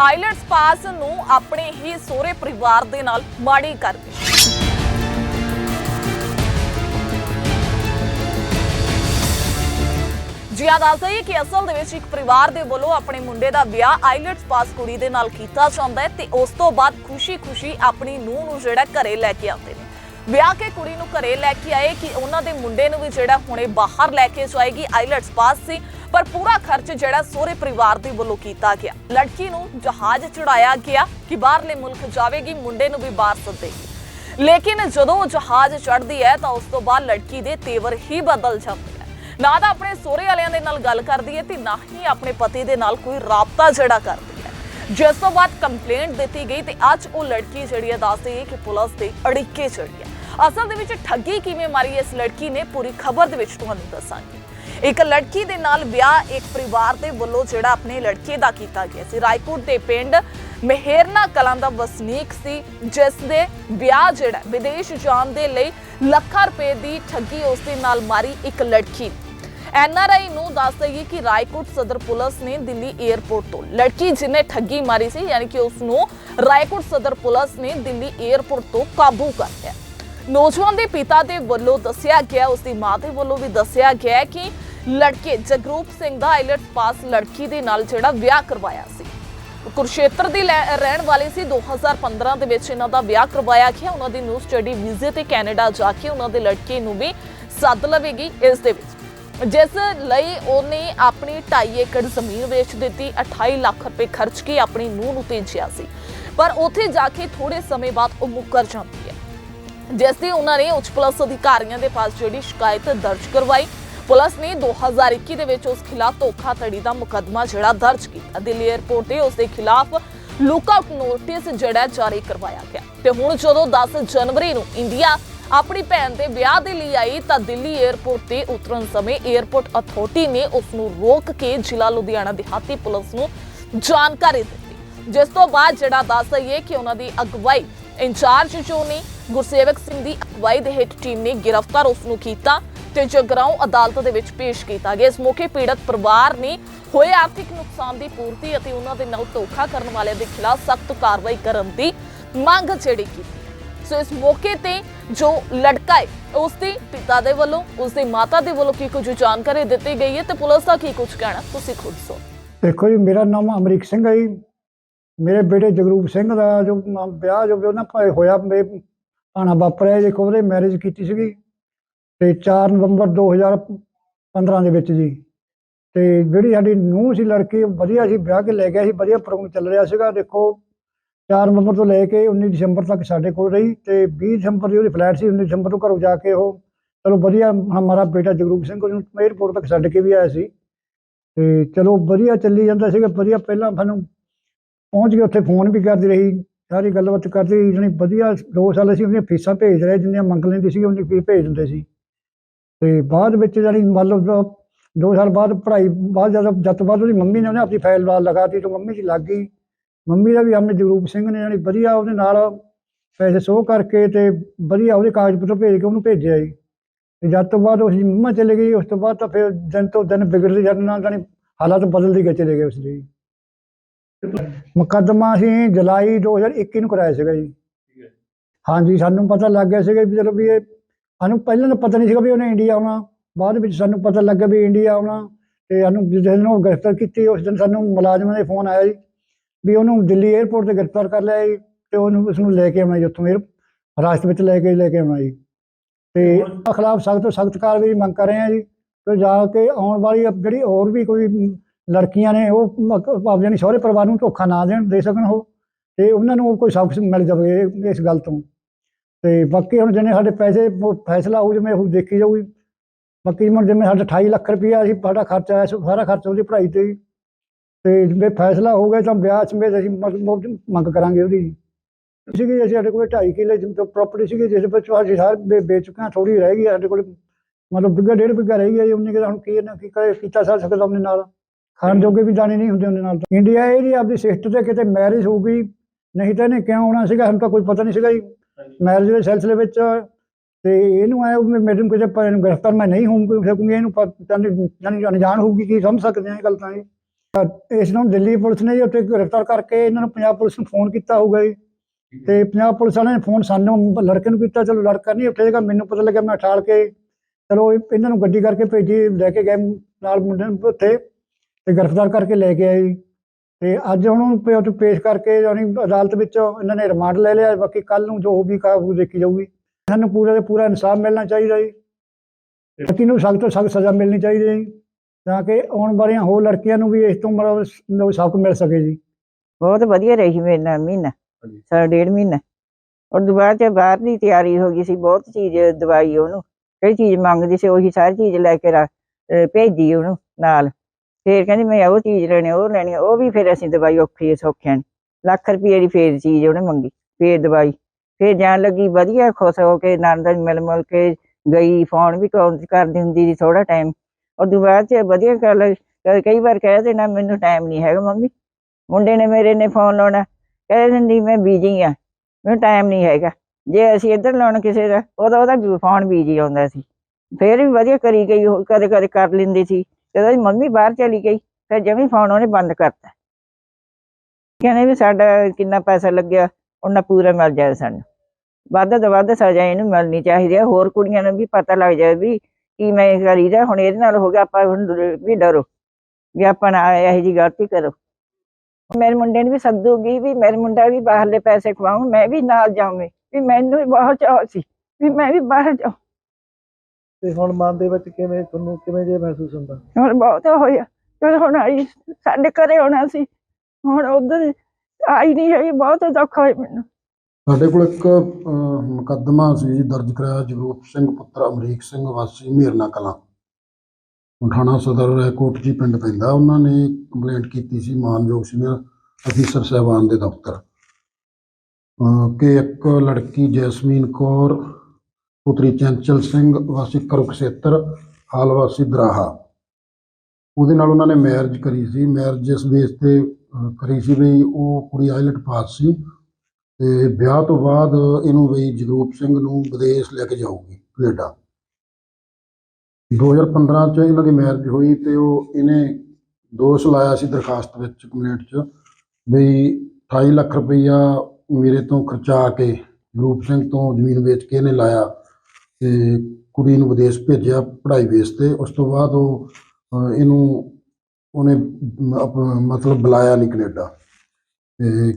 IELTS ਪਾਸ ਨੂੰ ਆਪਣੇ ਹੀ ਸਹੁਰੇ ਪਰਿਵਾਰ ਦੇ ਨਾਲ ਮਾੜੀ ਕਰ ਦਿੱਤੀ। ਜੀ ਆ ਦੱਸ ਦਈਏ ਕਿ ਅਸਲ ਦੇ ਵਿੱਚ ਇੱਕ ਪਰਿਵਾਰ ਦੇ ਵੱਲੋਂ ਆਪਣੇ ਮੁੰਡੇ ਦਾ ਵਿਆਹ ਆਈਲੈਟਸ ਪਾਸ ਕੁੜੀ ਦੇ ਨਾਲ ਕੀਤਾ ਜਾਂਦਾ ਹੈ ਤੇ ਉਸ ਤੋਂ ਬਾਅਦ ਖੁਸ਼ੀ-ਖੁਸ਼ੀ ਆਪਣੀ ਨੂੰਹ ਨੂੰ ਜਿਹੜਾ ਘਰੇ ਲੈ ਕੇ ਆਉਂਦੇ ਨੇ। ਵਿਆਹ ਕੇ ਕੁੜੀ ਨੂੰ ਘਰੇ ਲੈ ਕੇ ਆਏ ਕਿ ਉਹਨਾਂ ਦੇ ਮੁੰਡੇ ਨੂੰ ਵੀ ਜਿਹੜਾ ਹੁਣੇ ਬਾਹਰ ਲੈ ਕੇ ਜਾਏਗੀ ਆਈਲੈਟਸ ਪਾਸ ਸੀ। ਪਰ ਪੂਰਾ ਖਰਚ ਜਿਹੜਾ ਸਹੁਰੇ ਪਰਿਵਾਰ ਦੇ ਵੱਲੋਂ ਕੀਤਾ ਗਿਆ। ਲੜਕੀ ਨੂੰ ਜਹਾਜ਼ ਚੜਾਇਆ ਗਿਆ ਕਿ ਬਾਹਰਲੇ ਮੁਲਕ ਜਾਵੇਗੀ, ਮੁੰਡੇ ਨੂੰ ਵੀ ਬਾਹਰ ਸੱਦੇਗੀ ਲੇਕਿਨ ਜਦੋਂ ਜਹਾਜ਼ ਚੜਦੀ ਹੈ ਤਾਂ ਉਸ ਤੋਂ ਬਾਅਦ ਲੜਕੀ ਦੇ ਤੇਵਰ ਹੀ ਬਦਲ ਜਾਂਦੇ ਹੈ ਨਾ ਤਾਂ ਆਪਣੇ ਸਹੁਰੇ ਵਾਲਿਆਂ ਦੇ ਨਾਲ ਗੱਲ ਕਰਦੀ ਹੈ ਤੇ ਨਾ ਹੀ ਆਪਣੇ ਪਤੀ ਦੇ ਨਾਲ ਕੋਈ ਰਾਬਤਾ ਜਿਹੜਾ ਕਰਦੀ ਹੈ। ਜਿਸ ਤੋਂ ਬਾਅਦ ਕੰਪਲੇਂਟ ਦਿੱਤੀ ਗਈ ਤੇ ਅੱਜ ਉਹ ਲੜਕੀ ਜਿਹੜੀ ਹੈ ਦੱਸਦੀ ਹੈ ਕਿ ਪੁਲਿਸ ਦੇ ਅੜਿੱਕੇ ਚੜੀ ਹੈ। ਅਸਲ ਦੇ ਵਿੱਚ ਠੱਗੀ ਕਿਵੇਂ ਮਾਰੀ ਇਸ ਲੜਕੀ ਨੇ, ਪੂਰੀ ਖਬਰ ਦੇ ਵਿੱਚ ਤੁਹਾਨੂੰ ਦੱਸਾਂਗੇ। ਇੱਕ ਲੜਕੀ ਦੇ ਨਾਲ ਵਿਆਹ ਇੱਕ ਪਰਿਵਾਰ ਦੇ ਵੱਲੋਂ ਜਿਹੜਾ ਆਪਣੇ ਲੜਕੇ ਦਾ ਕੀਤਾ ਗਿਆ ਸੀ। ਰਾਏਕੋਟ ਦੇ ਪਿੰਡ ਮਹਿਰਨਾ ਕਲਾਂ ਦਾ ਵਸਨੀਕ ਸੀ, ਜਿਸ ਦੇ ਵਿਆਹ ਜਿਹੜਾ ਵਿਦੇਸ਼ ਜਾਣ ਦੇ ਲਈ ਲੱਖਾਂ ਰੁਪਏ ਦੀ ਠੱਗੀ ਉਸ ਦੇ ਨਾਲ ਮਾਰੀ ਇੱਕ ਲੜਕੀ। ਐਨਆਰਆਈ ਨੂੰ ਦੱਸ ਦਈਏ ਕਿ ਰਾਏਕੋਟ ਸਦਰ ਪੁਲਿਸ ਨੇ ਦਿੱਲੀ 에ਅਰਪੋਰਟ ਤੋਂ ਲੜਕੀ ਜਿਹਨੇ ਠੱਗੀ ਮਾਰੀ ਸੀ, ਯਾਨੀ ਕਿ ਉਸ ਨੂੰ ਰਾਏਕੋਟ ਸਦਰ ਪੁਲਿਸ ਨੇ ਦਿੱਲੀ 에ਅਰਪੋਰਟ ਤੋਂ ਕਾਬੂ ਕਰ ਲਿਆ। ਨੌਜਵਾਨ ਦੇ ਪਿਤਾ ਦੇ ਵੱਲੋਂ ਦੱਸਿਆ ਗਿਆ, ਉਸ ਦੀ ਮਾਂ ਦੇ ਵੱਲੋਂ ਵੀ ਦੱਸਿਆ ਗਿਆ ਕਿ ਲੜਕੇ ਜਗਰੂਪ ਸਿੰਘ ਦਾ ਆਈਲੈਟਸ ਪਾਸ ਲੜਕੀ ਦੇ ਨਾਲ ਜਿਹੜਾ ਵਿਆਹ ਕਰਵਾਇਆ ਸੀ। ਕੁਰਸ਼ੇਤਰ ਦੇ ਲੈ- ਰਹਿਣ ਵਾਲੇ ਸੀ 2015 ਦੇ ਵਿੱਚ ਇਹਨਾਂ ਦਾ ਵਿਆਹ ਕਰਵਾਇਆ ਗਿਆ। ਉਹਨਾਂ ਦੀ ਨਿਊ ਸਟੱਡੀ ਵੀਜ਼ੇ ਤੇ ਕੈਨੇਡਾ ਜਾ ਕੇ ਉਹਨਾਂ ਦੇ ਲੜਕੇ ਨੂੰ ਵੀ ਸੱਦ ਲਵੇਗੀ ਇਸ ਦੇ ਵਿੱਚ। ਜਿਸ ਲਈ ਉਹਨੇ ਆਪਣੀ 2.5 ਏਕੜ ਜ਼ਮੀਨ ਵੇਚ ਦਿੱਤੀ 28 ਲੱਖ ਰੁਪਏ ਖਰਚ ਕੇ ਆਪਣੀ ਨੂੰਹ ਨੂੰ ਭੇਜਿਆ ਸੀ। ਪਰ ਉੱਥੇ ਜਾ ਕੇ ਥੋੜੇ ਸਮੇਂ ਬਾਅਦ ਉਹ ਮੁੱਕਰ ਜਾਂਦੀ ਹੈ। ਜਿਸ ਦੀ ਉਹਨਾਂ ਨੇ ਉੱਚ ਪੁਲਿਸ ਅਧਿਕਾਰੀਆਂ ਦੇ ਪਾਸ ਜਿਹੜੀ ਸ਼ਿਕਾਇਤ ਦਰਜ ਕਰਵਾਈ। ਪੁਲਿਸ ਨੇ 2021 ਦੇ ਵਿੱਚ ਉਸ ਖਿਲਾਫ ਧੋਖਾਧੜੀ ਦਾ ਮੁਕੱਦਮਾ ਜਿਹੜਾ ਦਰਜ ਕੀਤਾ। ਦਿੱਲੀ 에ਅਰਪੋਰਟ ਤੇ ਉਸ ਦੇ ਖਿਲਾਫ ਲੁੱਕਆਊਟ ਨੋਟਿਸ ਜਿਹੜਾ ਜਾਰੀ ਕਰਵਾਇਆ ਗਿਆ। ਤੇ ਹੁਣ ਜਦੋਂ 10 ਜਨਵਰੀ ਨੂੰ ਇੰਡੀਆ ਆਪਣੀ ਭੈਣ ਦੇ ਵਿਆਹ ਦੇ ਲਈ ਆਈ, ਤਾਂ ਦਿੱਲੀ 에ਅਰਪੋਰਟ ਤੇ ਉਤਰਨ ਸਮੇਂ 에ਅਰਪੋਰਟ ਅਥਾਰਟੀ ਨੇ ਉਸ ਨੂੰ ਰੋਕ ਕੇ ਜ਼ਿਲ੍ਹਾ ਲੁਧਿਆਣਾ ਦਿਹਾਤੀ ਪੁਲਿਸ ਨੂੰ ਜਾਣਕਾਰੀ ਦਿੱਤੀ। ਜਿਸ ਤੋਂ ਬਾਅਦ ਜਿਹੜਾ ਦੱਸ ਹੈ ਕਿ ਉਹਨਾਂ ਦੀ ਅਗਵਾਈ ਇੰਚਾਰਜ ਜੋ ਨੇ ਗੁਰਸੇਵਕ ਸਿੰਘ ਦੀ ਅਗਵਾਈ ਦੇ ਹੇਠ ਟੀਮ ਨੇ ਗ੍ਰਿਫਤਾਰ ਉਸ ਨੂੰ ਕੀਤਾ ਤੇ ਜਗਰਾਉਂ ਅਦਾਲਤ ਦੇ ਵਿੱਚ ਪੇਸ਼ ਕੀਤਾ ਗਿਆ। ਇਸ ਮੌਕੇ ਪੀੜਤ ਪਰਿਵਾਰ ਨੇ ਹੋਏ ਆਰਥਿਕ ਨੁਕਸਾਨ ਦੀ ਪੂਰਤੀ ਅਤੇ ਉਹਨਾਂ ਦੇ ਨਾਲ ਧੋਖਾ ਕਰਨ ਵਾਲਿਆਂ ਦੇ ਖਿਲਾਫ ਸਖਤ ਕਾਰਵਾਈ ਕਰਨ ਦੀ ਮੰਗ ਜਿਹੜੀ ਕੀਤੀ। ਸੋ ਇਸ ਮੌਕੇ ਤੇ ਜੋ ਲੜਕਾ ਹੈ, ਉਸ ਦੇ ਪਿਤਾ ਦੇ ਵੱਲੋਂ, ਉਸ ਦੀ ਮਾਤਾ ਦੇ ਵੱਲੋਂ ਕੀ ਕੁਝ ਜਾਣਕਾਰੀ ਦਿੱਤੀ ਗਈ ਹੈ ਤੇ ਪੁਲਿਸ ਦਾ ਕੀ ਕੁਝ ਕਹਿਣਾ, ਤੁਸੀਂ ਖੁਦ ਸੁਣੋ। ਦੇਖੋ ਜੀ, ਮੇਰਾ ਨਾਮ ਅਮਰੀਕ ਸਿੰਘ ਹੈ ਜੀ। ਮੇਰੇ ਬੇਟੇ ਜਗਰੂਪ ਸਿੰਘ ਦਾ ਜੋ ਵਿਆਹ ਜੋ ਉਹਨਾਂ ਹੋਇਆ, ਮੇਰੇ ਆਣਾ ਵਾਪਰਿਆ ਦੇਖੋ ਉਹਦੇ ਮੈਰਿਜ ਕੀਤੀ ਸੀਗੀ ਤੇ 4 ਨਵੰਬਰ 2015 ਦੇ ਵਿੱਚ ਜੀ। ਤੇ ਜਿਹੜੀ ਸਾਡੀ ਨੂੰਹ ਸੀ, ਲੜਕੀ ਵਧੀਆ ਸੀ, ਵਿਆਹ ਕੇ ਲੈ ਗਿਆ ਸੀ, ਵਧੀਆ ਪ੍ਰੋਗਰਾਮ ਚੱਲ ਰਿਹਾ ਸੀਗਾ। ਦੇਖੋ 4 ਨਵੰਬਰ ਤੋਂ ਲੈ ਕੇ 19 ਦਸੰਬਰ ਤੱਕ ਸਾਡੇ ਕੋਲ ਰਹੀ ਤੇ 20 ਦਸੰਬਰ ਦੀ ਉਹਦੀ ਫਲੈਟ ਸੀ 19 ਦਸੰਬਰ ਤੋਂ ਘਰੋਂ ਜਾ ਕੇ ਉਹ ਚਲੋ ਵਧੀਆ ਹਮਾਰਾ ਬੇਟਾ ਜਗਰੂਪ ਸਿੰਘ ਉਹਨੂੰ 에ਅਰਪੋਰਟ ਤੱਕ ਛੱਡ ਕੇ ਵੀ ਆਇਆ ਸੀ। ਤੇ ਚਲੋ ਵਧੀਆ ਚੱਲੀ ਜਾਂਦਾ ਸੀਗਾ, ਵਧੀਆ ਪਹਿਲਾਂ ਸਾਨੂੰ ਪਹੁੰਚ ਕੇ ਉੱਥੇ ਫੋਨ ਵੀ ਕਰਦੀ ਰਹੀ। ਸਾਰੀ ਗੱਲਬਾਤ ਕਰਦੇ ਰਹੀ ਜਣੀ ਵਧੀਆ 2 ਸਾਲ ਅਸੀਂ ਉਹਦੀਆਂ ਫੀਸਾਂ ਭੇਜ ਰਹੇ, ਜਿੰਨੀਆਂ ਮੰਗ ਲੈਂਦੀ ਸੀ ਉਹਨੀ ਫੀਸ ਭੇਜ ਦਿੰਦੇ ਸੀ। ਤੇ ਬਾਅਦ ਵਿੱਚ ਜਾਨੀ ਮੰਨ ਲਓ 2 ਸਾਲ ਬਾਅਦ ਪੜ੍ਹਾਈ, ਬਾਅਦ ਜਦ ਜਦ ਤੋਂ ਬਾਅਦ ਉਹਦੀ ਮੰਮੀ ਨੇ ਉਹਨੇ ਆਪਣੀ ਫਾਈਲ ਲਾ ਲਗਾਤੀ ਤੇ ਮੰਮੀ ਜੀ ਲੱਗ ਗਈ। ਮੰਮੀ ਦਾ ਵੀ ਆਪਣੇ ਜਗਰੂਪ ਸਿੰਘ ਨੇ ਜਾਨੀ ਵਧੀਆ ਉਹਦੇ ਨਾਲ ਪੈਸੇ ਸੋਹ ਕਰਕੇ ਤੇ ਵਧੀਆ ਉਹਦੇ ਕਾਗਜ਼ ਪੱਤਰ ਭੇਜ ਕੇ ਉਹਨੂੰ ਭੇਜਿਆ ਜੀ। ਤੇ ਜਦ ਤੋਂ ਬਾਅਦ ਉਸ ਦੀ ਮੰਮਾ ਚਲੇ ਗਈ ਉਸ ਤੋਂ ਬਾਅਦ ਤਾਂ ਫਿਰ ਦਿਨ ਤੋਂ ਦਿਨ ਵਿਗੜਦੇ, ਜਾਂਦੇ ਨਾਲ ਜਾਨੀ ਹਾਲਾਤ ਬਦਲਦੇ ਗਏ, ਚਲੇ ਗਏ ਉਸ ਦੇ ਮੁਕੱਦਮਾ ਅਸੀਂ ਜੁਲਾਈ 2021 ਨੂੰ ਕਰਾਇਆ ਸੀਗਾ ਜੀ। ਹਾਂਜੀ ਸਾਨੂੰ ਪਤਾ ਲੱਗ ਗਿਆ ਸੀਗਾ ਵੀ ਚਲੋ ਵੀ ਇਹ ਸਾਨੂੰ ਪਹਿਲਾਂ ਤਾਂ ਪਤਾ ਨਹੀਂ ਸੀਗਾ ਵੀ ਉਹਨੇ ਇੰਡੀਆ ਆਉਣਾ। ਬਾਅਦ ਵਿੱਚ ਸਾਨੂੰ ਪਤਾ ਲੱਗਾ ਵੀ ਇੰਡੀਆ ਆਉਣਾ ਤੇ ਸਾਨੂੰ ਜਿਸ ਦਿਨ ਉਹ ਗ੍ਰਿਫਤਾਰ ਕੀਤੀ ਉਸ ਦਿਨ ਸਾਨੂੰ ਮੁਲਾਜ਼ਮਾਂ ਦੇ ਫੋਨ ਆਇਆ ਜੀ ਵੀ ਉਹਨੂੰ ਦਿੱਲੀ 에ਅਰਪੋਰਟ ਤੇ ਗ੍ਰਿਫਤਾਰ ਕਰ ਲਿਆ ਜੀ ਤੇ ਉਹਨੂੰ ਉਸ ਨੂੰ ਲੈ ਕੇ ਆਉਣਾ ਜੀ ਉੱਥੋਂ 에ਅਰ ਰਾਸਤੇ ਵਿੱਚ ਲੈ ਕੇ ਲੈ ਕੇ ਆਉਣਾ ਜੀ। ਤੇ ਉਹਨਾਂ ਖਿਲਾਫ ਸਖਤ ਤੋਂ ਸਖਤ ਕਾਰਵਾਈ ਮੰਗ ਕਰ ਰਹੇ ਹਾਂ ਜੀ। ਤੇ ਜਾ ਕੇ ਆਉਣ ਵਾਲੀ ਜਿਹੜੀ ਹੋਰ ਵੀ ਕੋਈ ਲੜਕੀਆਂ ਨੇ ਉਹ ਮ- ਆਪਦੇ ਨਹੀਂ ਸਹੁਰੇ ਪਰਿਵਾਰ ਨੂੰ ਧੋਖਾ ਨਾ ਦੇਣ, ਦੇ ਸਕਣ ਉਹ, ਤੇ ਉਹਨਾਂ ਨੂੰ ਕੋਈ ਸਬਕ ਮਿਲ ਜਾਵੇ ਇਸ ਗੱਲ ਤੋਂ। ਤੇ ਬਾਕੀ ਹੁਣ ਜਿਵੇਂ ਸਾਡੇ ਪੈਸੇ ਫੈਸਲਾ ਹੋਊ ਜਿਵੇਂ ਉਹ ਦੇਖੀ ਜਾਊਗੀ। ਬਾਕੀ ਹੁਣ ਜਿਵੇਂ ਸਾਡਾ 28 ਲੱਖ ਰੁਪਇਆ ਅਸੀਂ ਸਾਡਾ ਖਰਚਾ ਆਇਆ ਸਾਰਾ ਖਰਚਾ ਉਹਦੀ ਪੜ੍ਹਾਈ ਤੇ ਹੀ। ਤੇ ਜਿਵੇਂ ਫੈਸਲਾ ਹੋ ਗਿਆ ਤਾਂ ਵਿਆਹ ਸਮੇਤ ਅਸੀਂ ਮ- ਮੰਗ ਕਰਾਂਗੇ ਉਹਦੀ। ਸੀਗੀ ਅਸੀਂ ਸਾਡੇ ਕੋਲ 2.5 ਕਿੱਲੇ ਜਿੰਨ ਪ੍ਰਾਪਰਟੀ ਸੀਗੀ, ਜਿਸ ਵਿੱਚ ਅਸੀਂ ਸਾਰ ਵੇਚ ਚੁੱਕੇ ਹਾਂ ਥੋੜੀ ਰਹਿ ਗਈ ਹੈ ਸਾਡੇ ਕੋਲ। ਮਤਲਬ ਬਿੱਗਾ, ਡੇਢ ਬਿੱਗਾ ਰਹਿ ਗਿਆ ਜੀ, ਉਹਨੇ ਕਿਹਾ ਹੁਣ ਕੀ ਇਹਨਾਂ ਕੀ ਕਰੇ, ਕੀਤਾ ਸਾ ਸਕਦਾ ਉਹਨੇ ਨਾਲ। ਖਾਣ ਜੋਗੇ ਵੀ ਦਾਣੇ ਨਹੀਂ ਹੁੰਦੇ ਉਹਦੇ ਨਾਲ ਤਾਂ। ਇੰਡੀਆ ਇਹਦੀ ਆਪਦੀ ਸਿਸਟ ਤੇ ਕਿਤੇ ਮੈਰਿਜ ਹੋ ਗਈ ਨਹੀਂ ਤਾਂ ਇਹਨੇ ਕਿਉਂ ਆਉਣਾ ਸੀਗਾ? ਸਾਨੂੰ ਤਾਂ ਕੋਈ ਪਤਾ ਨਹੀਂ ਸੀਗਾ ਜੀ। ਮੈਰਿਜ ਦੇ ਸਿਲਸਿਲੇ ਵਿੱਚ ਤੇ ਇਹਨੂੰ ਆਇਆ ਨੂੰ ਕਿਸੇ ਪਰ ਗ੍ਰਿਫਤਾਰ ਮੈਂ ਨਹੀਂ ਹੋਊਂਗੀ ਸਕੂੰਗੀ ਇਹਨੂੰ ਪਤਾ ਨਹੀਂ ਜਾਨੀ ਅਣਜਾਣ ਹੋਊਗੀ ਕੀ ਸਮਝ ਸਕਦੇ ਆ ਇਹ ਗੱਲ ਤਾਂ ਇਹ ਇਸ ਨੂੰ ਦਿੱਲੀ ਪੁਲਿਸ ਨੇ ਜੀ ਉੱਥੇ ਗ੍ਰਿਫਤਾਰ ਕਰਕੇ ਇਹਨਾਂ ਨੂੰ ਪੰਜਾਬ ਪੁਲਿਸ ਨੂੰ ਫੋਨ ਕੀਤਾ ਹੋਊਗਾ ਜੀ। ਤੇ ਪੰਜਾਬ ਪੁਲਿਸ ਵਾਲਿਆਂ ਨੇ ਫੋਨ ਸਾਨੂੰ ਲੜਕੇ ਨੂੰ ਕੀਤਾ ਚਲੋ ਲੜਕਾ ਨਹੀਂ ਉੱਠੇਗਾ ਮੈਨੂੰ ਪਤਾ ਲੱਗਿਆ ਮੈਂ ਠਾਲ ਕੇ ਚਲੋ ਇਹ- ਇਹਨਾਂ ਨੂੰ ਗੱਡੀ ਕਰਕੇ ਭੇਜੀ ਲੈ ਕੇ ਗਏ ਨਾਲ ਮੁੰਡੇ ਨੂੰ ਉੱਥੇ। ਤੇ ਗ੍ਰਿਫਤਾਰ ਕਰਕੇ ਲੈ ਕੇ ਆਏ ਜੀ। ਤੇ ਅੱਜ ਹੁਣ ਉਹਨੂੰ ਪੇ- ਉੱਥੇ ਪੇਸ਼ ਕਰਕੇ ਯਾਨੀ ਅਦਾਲਤ ਵਿੱਚ ਇਹਨਾਂ ਨੇ ਰਿਮਾਂਡ ਲੈ ਲਿਆ। ਬਾਕੀ ਕੱਲ ਨੂੰ ਜੋ ਵੀ ਕਾਬੂ ਦੇਖੀ ਜਾਊਗੀ। ਸਾਨੂੰ ਪੂਰਾ ਤੇ ਪੂਰਾ ਇਨਸਾਫ ਮਿਲਣਾ ਚਾਹੀਦਾ ਜੀ। ਬਾਕੀ ਨੂੰ ਸਖਤ ਤੋਂ ਸਖਤ ਸਜ਼ਾ ਮਿਲਣੀ ਚਾਹੀਦੀ ਹੈ ਜੀ। ਤਾਂ ਕਿ ਆਉਣ ਵਾਲੀਆਂ ਹੋਰ ਲੜਕੀਆਂ ਨੂੰ ਵੀ ਇਸ ਤੋਂ ਮਤਲਬ ਸਬਕ ਮਿਲ ਸਕੇ ਜੀ। ਬਹੁਤ ਵਧੀਆ ਰਹੀ ਮੇਰੇ ਨਾਲ ਮਹੀਨਾ। ਹਾਂਜੀ। ਸਾਡਾ ਡੇਢ ਮਹੀਨਾ। ਔਰ ਦੁਬਾਰਾ ਚ ਬਾਹਰ ਦੀ ਤਿਆਰੀ ਹੋ ਗਈ ਸੀ। ਬਹੁਤ ਚੀਜ਼ ਦਵਾਈ ਉਹਨੂੰ। ਕਈ ਚੀਜ਼ ਮੰਗਦੀ ਸੀ। ਉਹੀ ਸਾਰੀ ਚੀਜ਼ ਲੈ ਕੇ ਰਾ- ਅਹ ਭੇਜੀ ਉਹਨੂੰ ਨਾਲ। ਫੇਰ ਕਹਿੰਦੀ ਮੈਂ ਉਹ ਚੀਜ਼ ਲੈਣੀ, ਉਹ ਲੈਣੀ, ਉਹ ਵੀ ਫਿਰ ਅਸੀਂ ਦਵਾਈ ਔਖੀ ਸੌਖਿਆਂ ਨੇ ਲੱਖ ਰੁਪਏ ਦੀ ਫੇਰ ਚੀਜ਼ ਉਹਨੇ ਮੰਗੀ, ਫੇਰ ਦਵਾਈ। ਫੇਰ ਜਾਣ ਲੱਗੀ ਵਧੀਆ, ਖੁਸ਼ ਹੋ ਕੇ, ਨਾਲ ਮਿਲ ਮਿਲ ਕੇ ਗਈ, ਫੋਨ ਵੀ ਕਾਲ ਕਰਦੀ ਹੁੰਦੀ ਸੀ ਥੋੜਾ ਟਾਈਮ ਔਰ ਬਾਅਦ ਚ ਵਧੀਆ ਗੱਲ ਕਈ ਵਾਰ ਕਹਿ ਦੇਣਾ, ਮੈਨੂੰ ਟਾਈਮ ਨਹੀਂ ਹੈਗਾ ਮੰਮੀ। ਮੁੰਡੇ ਨੇ ਮੇਰੇ ਨੇ ਫੋਨ ਲਾਉਣਾ। ਕਹਿ ਦਿੰਦੀ, ਮੈਂ ਬੀਜੀ ਆ, ਮੈਨੂੰ ਟਾਈਮ ਨਹੀਂ ਹੈਗਾ। ਜੇ ਅਸੀਂ ਇੱਧਰ ਲਾਉਣ ਕਿਸੇ ਦਾ, ਉਹਦਾ ਉਹਦਾ ਫੋਨ ਬੀਜੀ ਆਉਂਦਾ ਸੀ। ਫੇਰ ਵੀ ਵਧੀਆ ਕਰੀ ਗਈ, ਉਹ ਕਦੇ ਕਦੇ ਕਰ ਲੈਂਦੀ ਸੀ। ਕਦੇ ਮੰਮੀ ਬਾਹਰ ਚਲੀ ਗਈ, ਫਿਰ ਜਮੀ ਫੋਨ ਉਹਨੇ ਬੰਦ ਕਰਤਾ। ਕਹਿੰਦੇ ਵੀ ਸਾਡਾ ਕਿੰਨਾ ਪੈਸਾ ਲੱਗਿਆ, ਉਹਨਾਂ ਪੂਰਾ ਮਿਲ ਜਾਏ ਸਾਨੂੰ। ਵੱਧ ਤੋਂ ਵੱਧ ਸਜ਼ਾ ਇਹਨੂੰ ਮਿਲਣੀ ਚਾਹੀਦੀ ਹੈ ਹੋਰ ਕੁੜੀਆਂ ਨੂੰ ਵੀ ਪਤਾ ਲੱਗ ਜਾਏ ਵੀ ਕੀ ਮੈਂ ਕਰੀਦਾ ਹੁਣ ਇਹਦੇ ਨਾਲ ਹੋ ਗਿਆ, ਆਪਾਂ ਹੁਣ ਵੀ ਡਰੋ ਵੀ ਆਪਾਂ ਨਾ ਇਹੋ ਜਿਹੀ ਗਲਤੀ ਕਰੋ। ਮੇਰੇ ਮੁੰਡੇ ਨੂੰ ਵੀ ਸੱਦੂਗੀ ਵੀ ਮੇਰੇ ਮੁੰਡਾ ਵੀ ਬਾਹਰਲੇ ਪੈਸੇ ਖਵਾਉਂ ਮੈਂ ਵੀ ਨਾਲ ਜਾਵਾਂਗੀ ਵੀ ਮੈਨੂੰ ਵੀ ਬਹੁਤ ਚਾਹ ਸੀ ਵੀ ਮੈਂ ਵੀ ਬਾਹਰ ਜਾ ਤੇ ਹੁਣ ਮਨ ਦੇ ਵਿੱਚ ਕਿਵੇਂ ਤੁਹਾਨੂੰ ਕਿਵੇਂ ਜੇ ਮਹਿਸੂਸ ਹੁੰਦਾ? ਹੁਣ ਬਹੁਤ ਹੋਇਆ। ਜਦੋਂ ਹੁਣ ਆਈ ਸਾਡੇ ਘਰੇ ਆਉਣਾ ਸੀ। ਹੁਣ ਉਧਰ ਆਈ ਨਹੀਂ ਹੈਗੀ ਬਹੁਤ ਦੁੱਖ ਹੋਇਆ ਮੈਨੂੰ। ਸਾਡੇ ਕੋਲ ਇੱਕ ਮੁਕੱਦਮਾ ਸੀ ਜੀ ਦਰਜ ਕਰਾਇਆ ਜਗਰੂਪ ਸਿੰਘ ਪੁੱਤਰ ਅਮਰੀਕ ਸਿੰਘ ਵਾਸੀ ਮੀਰਨਾ ਕਲਾਂ। ਥਾਣਾ ਸਦਰ ਰਾਏਕੋਟ ਜੀ ਪਿੰਡ ਪੈਂਦਾ। ਉਹਨਾਂ ਨੇ ਕੰਪਲੇਂਟ ਕੀਤੀ ਸੀ ਮਾਨਯੋਗ ਸੀਨੀਅਰ ਅਫੀਸਰ ਸਾਹਿਬਾਨ ਦੇ ਦਫ਼ਤਰ। ਕਿ ਇੱਕ ਲੜਕੀ ਜੈਸਮੀਨ ਕੌਰ ਪੁੱਤਰੀ ਚੰਚਲ ਸਿੰਘ, ਵਾਸੀ ਕਰੁਕਸ਼ੇਤਰ, ਹਾਲ ਵਾਸੀ ਦਰਾਹਾ। ਉਹਦੇ ਨਾਲ ਉਹਨਾਂ ਨੇ ਮੈਰਿਜ ਕਰੀ ਸੀ। ਮੈਰਿਜ ਇਸ ਬੇਸ ਤੇ ਕਰੀ ਸੀ ਵੀ ਉਹ ਕੁੜੀ ਆਇਲਟ ਪਾਸ ਸੀ ਤੇ ਵਿਆਹ ਤੋਂ ਬਾਅਦ ਇਹਨੂੰ ਬਈ ਜਗਰੂਪ ਸਿੰਘ ਨੂੰ ਵਿਦੇਸ਼ ਲੈ ਕੇ ਜਾਊਗੀ, ਕੈਨੇਡਾ। 2015 ਚ ਇਹਨਾਂ ਦੀ ਮੈਰਿਜ ਹੋਈ ਤੇ ਉਹ ਇਹਨੇ ਦੋਸ਼ ਲਾਇਆ ਸੀ ਦਰਖਾਸਤ ਵਿੱਚ ਕੰਪਲੇਂਟ 'ਚ ਬਈ 28 ਲੱਖ ਰੁਪਈਆ ਮੇਰੇ ਤੋਂ ਖਰਚਾ ਕੇ, ਜਗਰੂਪ ਸਿੰਘ ਤੋਂ ਜ਼ਮੀਨ ਵੇਚ ਕੇ ਇਹਨੇ ਲਾਇਆ। ਤੇ ਕੁੜੀ ਨੂੰ ਵਿਦੇਸ਼ ਭੇਜਿਆ ਪੜ੍ਹਾਈ ਬੇਸ ਤੇ ਉਸ ਤੋਂ ਬਾਅਦ ਉਹ ਅਹ, ਇਹਨੂੰ ਉਹਨੇ ਮ- ਅਪ- ਮਤਲਬ ਬੁਲਾਇਆ ਨਹੀਂ ਕੈਨੇਡਾ। ਤੇ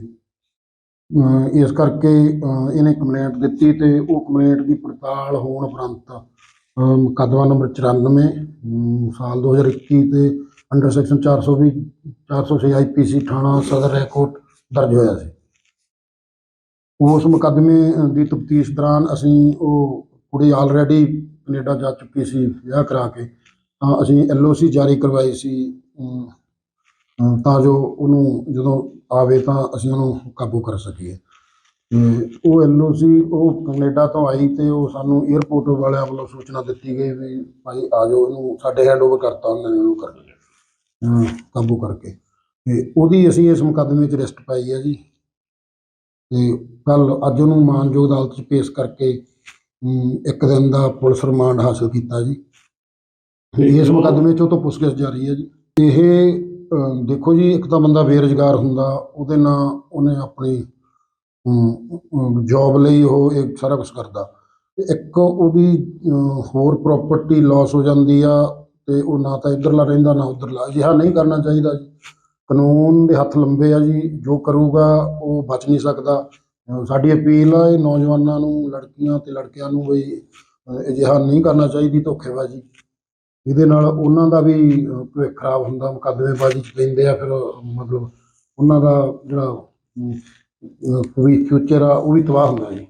ਅਹ ਇਸ ਕਰਕੇ ਅਹ ਇਹਨੇ ਕੰਪਲੇਂਟ ਦਿੱਤੀ ਤੇ ਉਹ ਕੰਪਲੇਂਟ ਦੀ ਪੜਤਾਲ ਹੋਣ ਉਪਰੰਤ ਅਹ ਮੁਕੱਦਮਾ ਨੰਬਰ 94 ਅਮ ਸਾਲ 2021 ਤੇ ਅੰਡਰ ਸੈਕਸ਼ਨ 420 406 ਆਈਪੀਸੀ ਥਾਣਾ ਸਦਰ ਰੈਕੋਟ ਦਰਜ ਹੋਇਆ ਸੀ। ਉਸ ਮੁਕੱਦਮੇ ਅਹ, ਦੀ ਤਫਤੀਸ਼ ਦੌਰਾਨ ਅਸੀਂ ਉਹ ਕੁੜੀ ਆਲਰੇਡੀ ਕੈਨੇਡਾ ਜਾ ਚੁੱਕੀ ਸੀ, ਵਿਆਹ ਕਰਾ ਕੇ। ਤਾਂ ਅਸੀਂ ਐਲਓਸੀ ਜਾਰੀ ਕਰਵਾਈ ਸੀ ਤਾਂ ਜੋ ਉਹਨੂੰ ਜਦੋਂ ਆਵੇ ਤਾਂ ਅਸੀਂ ਉਹਨੂੰ ਕਾਬੂ ਕਰ ਸਕੀਏ। ਤੇ ਉਹ ਐਲਓਸੀ ਉਹ ਕੈਨੇਡਾ ਤੋਂ ਆਈ ਤੇ ਉਹ ਸਾਨੂੰ 에ਅਰਪੋਰਟ ਵਾਲਿਆਂ ਵੱਲੋਂ ਸੂਚਨਾ ਦਿੱਤੀ ਗਈ ਵੀ ਭਾਈ ਆ ਜਾਓ ਇਹਨੂੰ ਸਾਡੇ ਹੈਂਡਓਵਰ ਕਰਤਾ, ਉਹਨਾਂ ਨੇ ਉਹਨੂੰ ਕਰ ਕਾਬੂ ਕਰਕੇ। ਤੇ ਉਹਦੀ ਅਸੀਂ ਇਸ ਮੁਕੱਦਮੇ 'ਚ ਰਿਸਟ ਪਾਈ ਹੈ ਜੀ। ਤੇ ਕੱਲ ਅੱਜ ਉਹਨੂੰ ਮਾਨਯੋਗ ਅਦਾਲਤ 'ਚ ਪੇਸ਼ ਕਰਕੇ ਇੱਕ ਦਿਨ ਦਾ ਪੁਲਿਸ ਰਿਮਾਂਡ ਹਾਸਲ ਕੀਤਾ ਜੀ। ਇਸ ਮੁਕੱਦਮੇ 'ਚ ਤੋਂ ਪੁੱਛਗਿੱਛ ਜਾਰੀ ਹੈ ਜੀ। ਇਹ ਦੇਖੋ ਜੀ ਇੱਕ ਤਾਂ ਬੰਦਾ ਬੇਰੁਜ਼ਗਾਰ ਹੁੰਦਾ ਉਹਦੇ ਨਾਲ ਉਹਨੇ ਆਪਣੀ ਜੌਬ ਲਈ ਉਹ ਇਹ ਸਾਰਾ ਕੁਝ ਕਰਦਾ। ਇੱਕ ਉਹਦੀ ਹੋਰ ਪ੍ਰਾਪਰਟੀ ਲਾਸ ਹੋ ਜਾਂਦੀ ਆ ਤੇ ਉਹ ਨਾ ਤਾਂ ਇੱਧਰਲਾ ਰਹਿੰਦਾ ਨਾ ਉੱਧਰਲਾ। ਅਜਿਹਾ ਨਹੀਂ ਕਰਨਾ ਚਾਹੀਦਾ ਜੀ। ਕਾਨੂੰਨ ਦੇ ਹੱਥ ਲੰਬੇ ਆ ਜੀ। ਜੋ ਕਰੂਗਾ ਉਹ ਬਚ ਨਹੀਂ ਸਕਦਾ। ਸਾਡੀ ਅਪੀਲ ਆ ਨੌਜਵਾਨਾਂ ਨੂੰ, ਲੜਕੀਆਂ ਤੇ ਲੜਕਿਆਂ ਨੂੰ ਵੀ ਅਜਿਹਾ ਨਹੀਂ ਕਰਨਾ ਚਾਹੀਦੀ ਧੋਖੇਬਾਜ਼ੀ। ਇਹਦੇ ਨਾਲ ਉਹਨਾਂ ਦਾ ਵੀ ਭਵਿੱਖ ਖਰਾਬ ਹੁੰਦਾ, ਮੁਕੱਦਮੇਬਾਜ਼ੀ ਚ ਪੈਂਦੇ ਆ, ਫਿਰ, ਮਤਲਬ ਉਹਨਾਂ ਦਾ ਜਿਹੜਾ ਫਿਊਚਰ ਆ, ਉਹ ਵੀ ਤਬਾਹ ਹੁੰਦਾ ਜੀ।